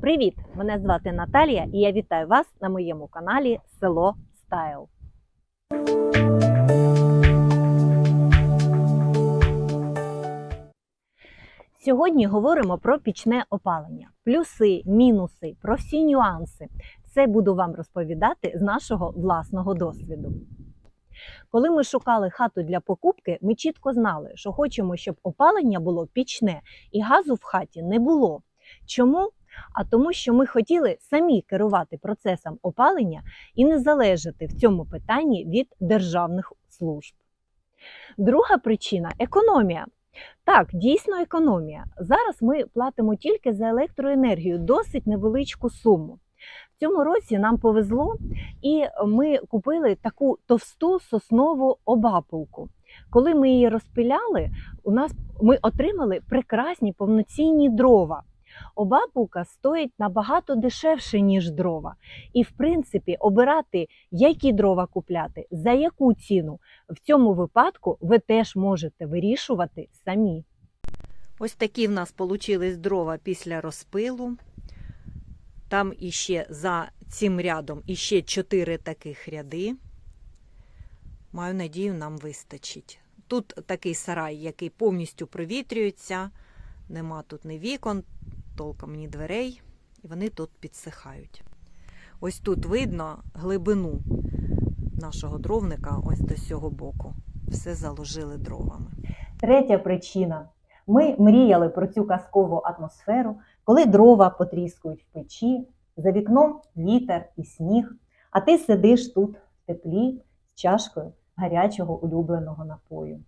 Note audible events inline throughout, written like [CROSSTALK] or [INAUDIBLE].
Привіт! Мене звати Наталія і я вітаю вас на моєму каналі Село Стайл. Сьогодні говоримо про пічне опалення, плюси, мінуси, про всі нюанси. Все буду вам розповідати з нашого власного досвіду. Коли ми шукали хату для покупки, ми чітко знали, що хочемо, щоб опалення було пічне і газу в хаті не було. Чому? А тому, що ми хотіли самі керувати процесом опалення і не залежати в цьому питанні від державних служб. Друга причина економія. Так, дійсно економія. Зараз ми платимо тільки за електроенергію досить невеличку суму. В цьому році нам повезло, і ми купили таку товсту соснову обапулку. Коли ми її розпиляли, у нас ми отримали прекрасні повноцінні дрова. Обапулка стоїть набагато дешевше, ніж дрова. І, в принципі, обирати, які дрова купляти, за яку ціну, в цьому випадку ви теж можете вирішувати самі. Ось такі в нас получились дрова після розпилу. Там іще за цим рядом іще чотири таких ряди. Маю надію, нам вистачить. Тут такий сарай, який повністю провітрюється, нема тут ні вікон, толком ні дверей, і вони тут підсихають. Ось тут видно глибину нашого дровника, ось до цього боку. Все заложили дровами. Третя причина. Ми мріяли про цю казкову атмосферу, коли дрова потріскують в печі, за вікном вітер і сніг, а ти сидиш тут в теплі з чашкою гарячого улюбленого напою.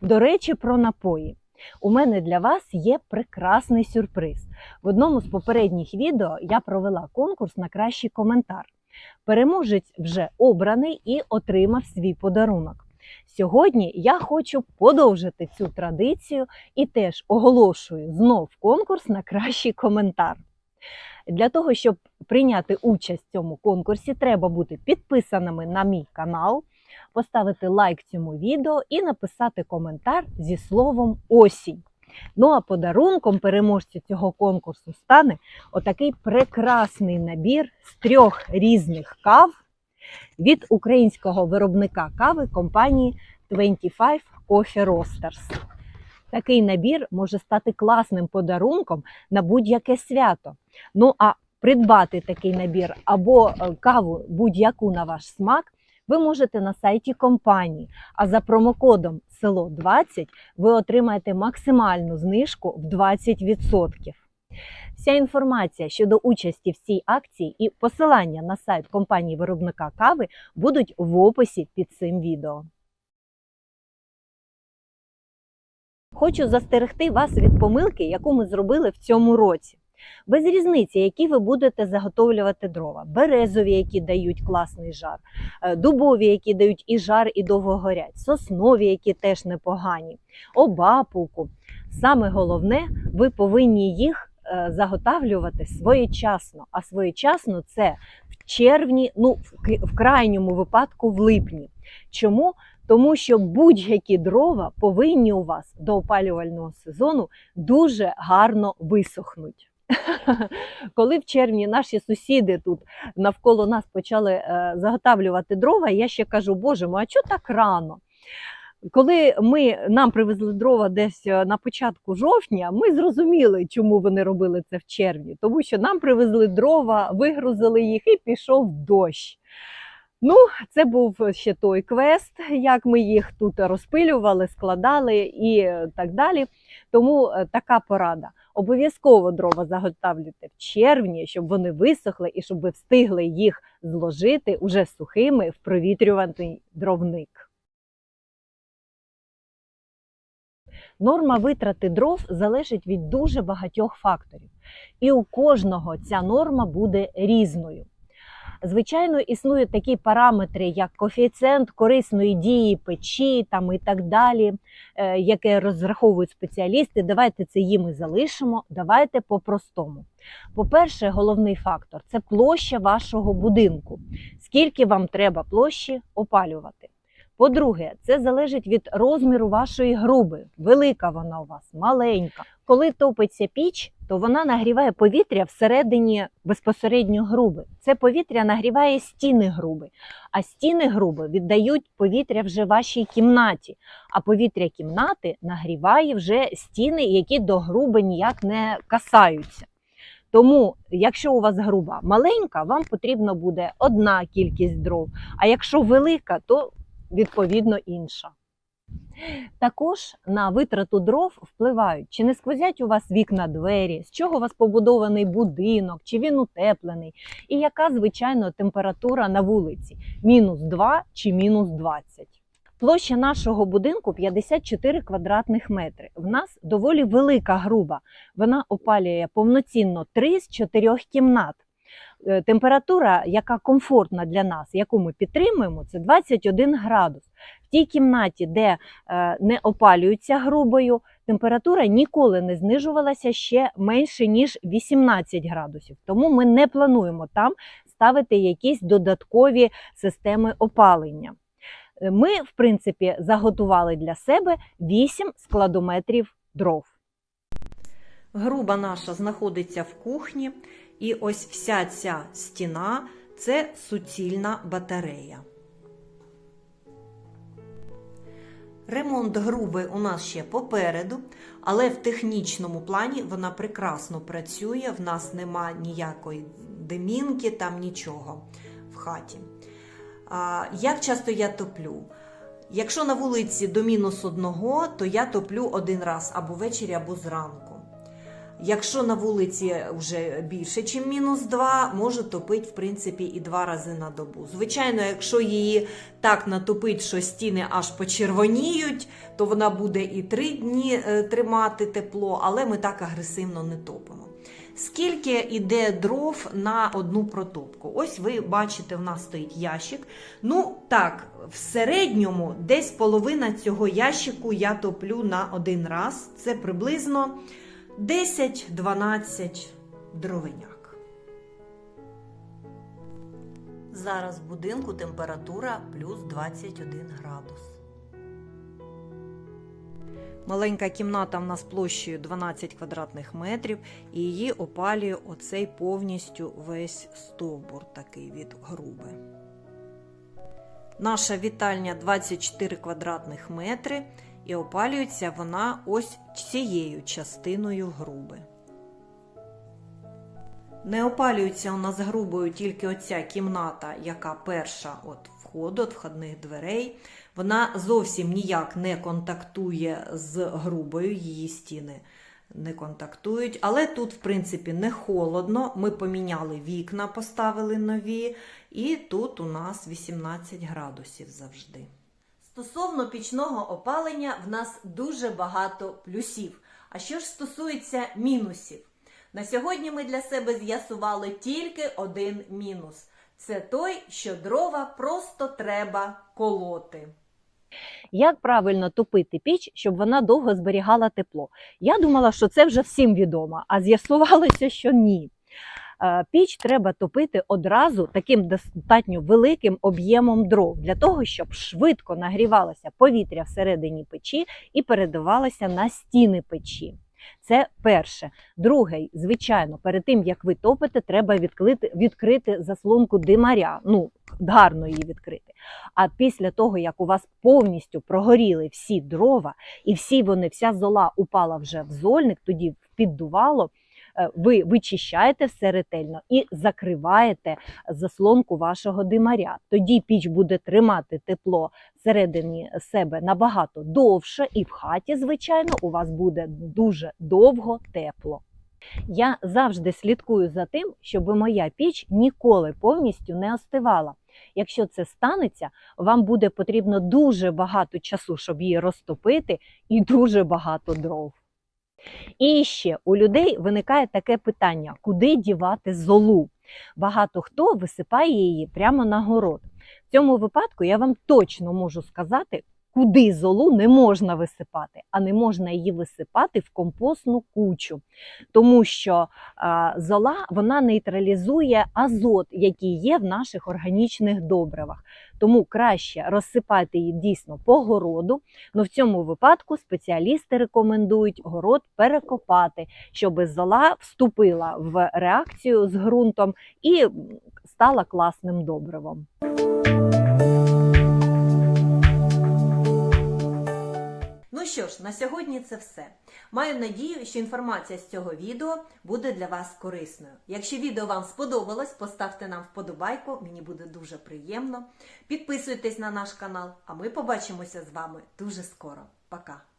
До речі, про напої. У мене для вас є прекрасний сюрприз. В одному з попередніх відео я провела конкурс на кращий коментар. Переможець вже обраний і отримав свій подарунок. Сьогодні я хочу подовжити цю традицію і теж оголошую знов конкурс на кращий коментар. Для того, щоб прийняти участь в цьому конкурсі, треба бути підписаними на мій канал, поставити лайк цьому відео і написати коментар зі словом осінь. Ну а подарунком переможцю цього конкурсу стане отакий прекрасний набір з трьох різних кав від українського виробника кави компанії 25 Coffee Roasters. Такий набір може стати класним подарунком на будь-яке свято. Ну а придбати такий набір або е, каву будь-яку на ваш смак ви можете на сайті компанії. А за промокодом село 20 ви отримаєте максимальну знижку в 20%. Вся інформація щодо участі в цій акції і посилання на сайт компанії виробника кави будуть в описі під цим відео. Хочу застерегти вас від помилки, яку ми зробили в цьому році. Без різниці, які ви будете заготовлювати дрова, березові, які дають класний жар, е, дубові, які дають і жар, і довго горять, соснові, які теж непогані, обапулку. Саме головне, ви повинні їх е, заготавлювати своєчасно. А своєчасно це в червні, ну в крайньому випадку в липні. Чому? Тому що будь-які дрова повинні у вас до опалювального сезону дуже гарно висохнуть. [LAUGHS] Коли в червні наші сусіди тут навколо нас почали е, заготавлювати дрова, я ще кажу, боже мой, а чого так рано? Коли ми нам привезли дрова десь е, на початку жовтня, ми зрозуміли, чому вони робили це в червні, тому що нам привезли дрова, вигрузили їх і пішов дощ. Ну, це був ще той квест, як ми їх тут розпилювали, складали і так далі. Тому е, така порада. Обов'язково дрова заготавлюйте в червні, щоб вони висохли і щоб ви встигли їх зложити уже сухими в провітрюваний дровник. Норма витрати дров залежить від дуже багатьох факторів. І у кожного ця норма буде різною. Звичайно, існують такі параметри, як коефіцієнт корисної дії печі там і так далі, е, яке розраховують спеціалісти. Давайте це їм і залишимо. Давайте по-простому. По-перше, головний фактор це площа вашого будинку. скільки вам треба площі опалювати. По-друге, це залежить від розміру вашої груби. Велика вона у вас, маленька. Коли топиться піч, то вона нагріває повітря всередині безпосередньо груби. Це повітря нагріває стіни груби, а стіни груби віддають повітря вже вашій кімнаті. А повітря кімнати нагріває вже стіни, які до груби ніяк не касаються. Тому, якщо у вас груба маленька, вам потрібно буде одна кількість дров. А якщо велика, то відповідно інша. Також на витрату дров впливають, чи не сквозять у вас вікна двері, з чого у вас побудований будинок, чи він утеплений, і яка, звичайно, температура на вулиці мінус 2 чи мінус 20. Площа нашого будинку 54 квадратних метри. В нас доволі велика груба. Вона опалює повноцінно 3 з 4 кімнат. Е, Температура, яка комфортна для нас, яку ми підтримуємо, це 21 градус. В тій кімнаті, де е, не опалюється грубою, температура ніколи не знижувалася ще менше ніж 18 градусів. Тому ми не плануємо там ставити якісь додаткові системи опалення. Е, Ми, в принципі, заготували для себе 8 складометрів дров. Груба наша знаходиться в кухні, і ось вся ця стіна це суцільна батарея. Ремонт груби у нас ще попереду, але в технічному плані вона прекрасно працює. В нас нема ніякої димінки, там нічого в хаті. А, Як часто я топлю? Якщо на вулиці до мінус одного, то я топлю один раз або ввечері, або зранку. Якщо на вулиці вже більше, ніж мінус 2, може топити, в принципі, і два рази на добу. Звичайно, якщо її так натопить, що стіни аж почервоніють, то вона буде і три дні е, тримати тепло, але ми так агресивно не топимо. Скільки йде дров на одну протопку? Ось ви бачите, в нас стоїть ящик. Ну так, в середньому десь половина цього ящику я топлю на один раз. Це приблизно 10-12 дровиняк. Зараз в будинку температура плюс 21 градус. Маленька кімната в нас площею 12 квадратних метрів, і її опалює оцей повністю весь стовбур такий від груби. Наша вітальня 24 квадратних метри, і опалюється вона ось цією частиною груби. Не опалюється у нас грубою тільки оця кімната, яка перша от входу, от входних дверей. Вона зовсім ніяк не контактує з грубою, її стіни не контактують. Але тут, в принципі, не холодно. Ми поміняли вікна, поставили нові, і тут у нас 18 градусів завжди. Стосовно пічного опалення, в нас дуже багато плюсів. А що ж стосується мінусів? На сьогодні ми для себе з'ясували тільки один мінус: це той, що дрова просто треба колоти. Як правильно топити піч, щоб вона довго зберігала тепло? Я думала, що це вже всім відомо, а з'ясувалося, що ні. Е, Піч треба топити одразу таким достатньо великим об'ємом дров для того, щоб швидко нагрівалося повітря всередині печі і передавалося на стіни печі. Це перше. Друге, звичайно, перед тим як ви топите, треба відкрити, відкрити заслонку димаря. Ну, гарно її відкрити. А після того, як у вас повністю прогоріли всі дрова, і всі вони, вся зола упала вже в зольник, тоді піддувало. Е, Ви вичищаєте все ретельно і закриваєте заслонку вашого димаря. Тоді піч буде тримати тепло всередині себе набагато довше, і в хаті, звичайно, у вас буде дуже довго тепло. Я завжди слідкую за тим, щоб моя піч ніколи повністю не остивала. Якщо це станеться, вам буде потрібно дуже багато часу, щоб її розтопити, і дуже багато дров. І ще у людей виникає таке питання: куди дівати золу? Багато хто висипає її прямо на город. В цьому випадку я вам точно можу сказати, куди золу не можна висипати, а не можна її висипати в компостну кучу, тому що зола вона нейтралізує азот, який є в наших органічних добривах. Тому краще розсипати її дійсно по городу. Ну в цьому випадку спеціалісти рекомендують город перекопати, щоб зола вступила в реакцію з ґрунтом і стала класним добривом. Що ж, на сьогодні це все. Маю надію, що інформація з цього відео буде для вас корисною. Якщо відео вам сподобалось, поставте нам вподобайку, мені буде дуже приємно. Підписуйтесь на наш канал, а ми побачимося з вами дуже скоро. Пока!